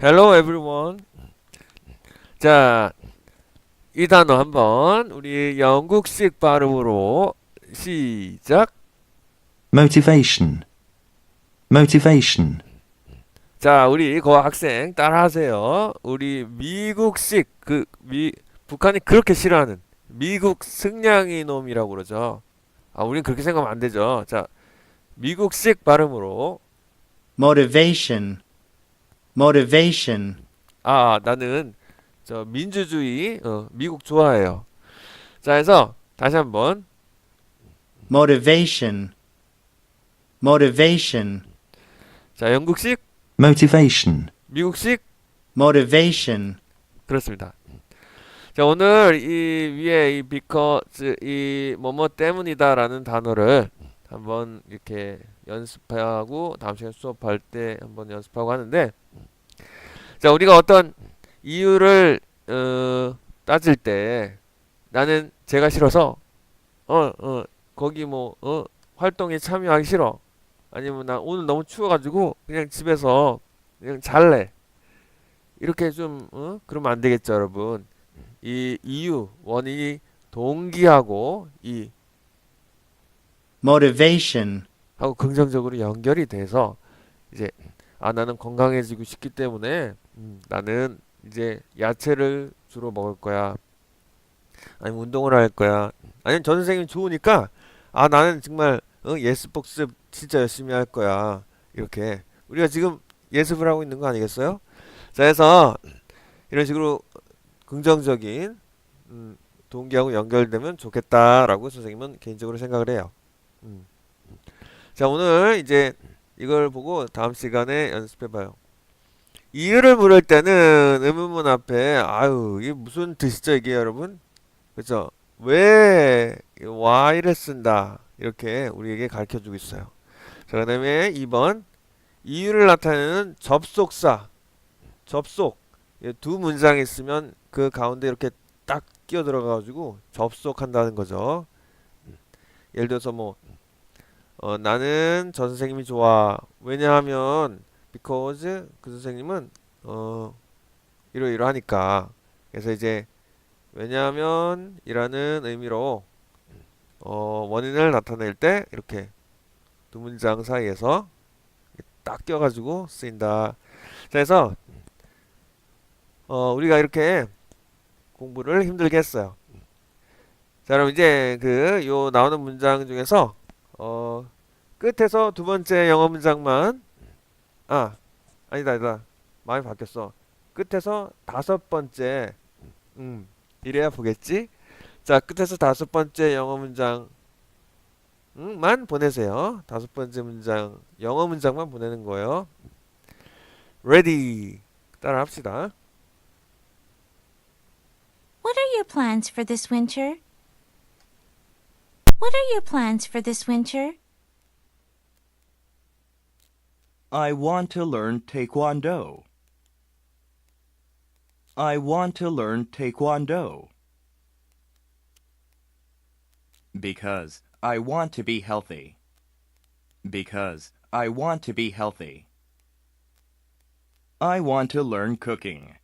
Hello everyone. 자, 이 단어 한번 우리 영국식 발음으로 시작. motivation, motivation, 자, 우리 그 학생 따라하세요. 우리 미국식 그 미 북한이 그렇게 싫어하는 미국 승냥이 놈이라고 그러죠. 아, 우린 그렇게 생각하면 안 되죠. 자, 미국식 발음으로 motivation, motivation, 아, 나는 저 민주주의 어, 미국 좋아해요. 자, 해서 다시 한번 motivation, motivation, 자, 영국식, motivation, 미국식 motivation, 그렇습니다. 자, 오늘 이 위에 이 because 이 뭐뭐 때문이다라는 단어를 한번 이렇게 연습하고 다음 시간 수업할 때 한번 연습하고 하는데 자, 우리가 어떤 이유를 어, 따질 때 나는 제가 싫어서 어, 어, 거기 뭐 어, 활동에 참여하기 싫어. 아니면 나 오늘 너무 추워가지고 그냥 집에서 그냥 잘래. 이렇게 좀 어? 그러면 안 되겠죠, 여러분. 이 이유, 원인이 동기하고 이 motivation, 하고 긍정적으로 연결이 돼서 이제 아 나는 건강해지고 싶기 때문에 음, 나는 이제 야채를 주로 먹을 거야. 아니면 운동을 할 거야. 아니면 전 선생님이 좋으니까 아 나는 정말 어, 예습복습 진짜 열심히 할 거야. 이렇게 우리가 지금 예습을 하고 있는 거 아니겠어요? 자 해서 이런 식으로 긍정적인 음, 동기하고 연결되면 좋겠다라고 선생님은 개인적으로 생각을 해요. 음. 자, 오늘 이제 이걸 보고 다음 시간에 연습해봐요. 이유를 물을 때는 의문문 앞에 아유 이게 무슨 뜻이죠 이게 여러분? 그죠? 왜 why를 쓴다 이렇게 우리에게 가르쳐주고 있어요. 자, 그다음에 2번 이유를 나타내는 접속사 접속 이두 문장이 있으면 그 가운데 이렇게 딱 끼어 들어가가지고 접속한다는 거죠. 예를 들어서 뭐 어, 나는 저 선생님이 좋아. 왜냐하면 because 그 선생님은 어 이러이러하니까. 그래서 이제 왜냐하면 이라는 의미로 어 원인을 나타낼 때 이렇게 두 문장 사이에서 딱 껴가지고 쓰인다. 자, 그래서 어 우리가 이렇게 공부를 힘들게 했어요. 자, 그럼 이제 그 요 나오는 문장 중에서 어 끝에서 두 번째 영어 문장만 아 아니다 아니다. 마음이 바뀌었어. 끝에서 다섯 번째 음 이래야 보겠지? 자 끝에서 다섯 번째 영어 문장 만 보내세요. 다섯 번째 문장 영어 문장만 보내는 거예요. Ready. 따라 합시다. What are your plans for this winter? What are your plans for this winter? I want to learn Taekwondo. I want to learn Taekwondo. Because I want to be healthy. Because I want to be healthy. I want to learn cooking.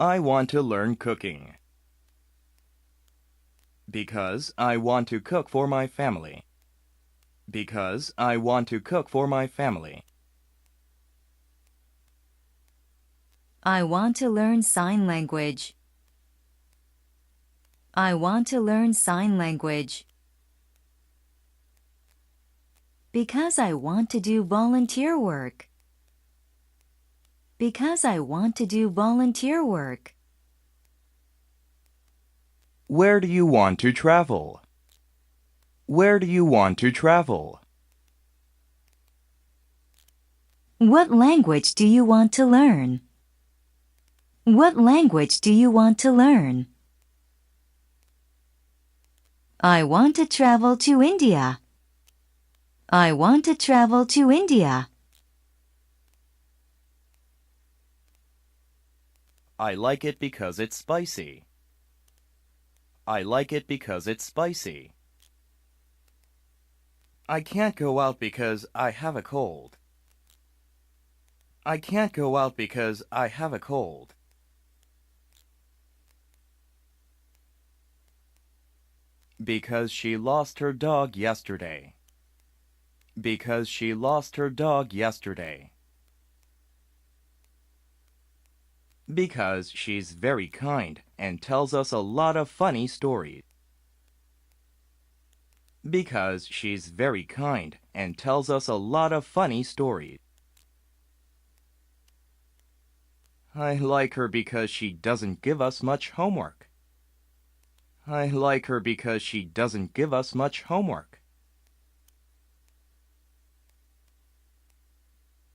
I want to learn cooking. Because I want to cook for my family. Because I want to cook for my family. I want to learn sign language. I want to learn sign language. Because I want to do volunteer work. Because I want to do volunteer work. Where do you want to travel? Where do you want to travel? What language do you want to learn? What language do you want to learn? I want to travel to India. I want to travel to India. I like it because it's spicy. I like it because it's spicy. I can't go out because I have a cold. I can't go out because I have a cold. Because she lost her dog yesterday. Because she lost her dog yesterday. Because she's very kind and tells us a lot of funny stories. Because she's very kind and tells us a lot of funny stories. I like her because she doesn't give us much homework. I like her because she doesn't give us much homework.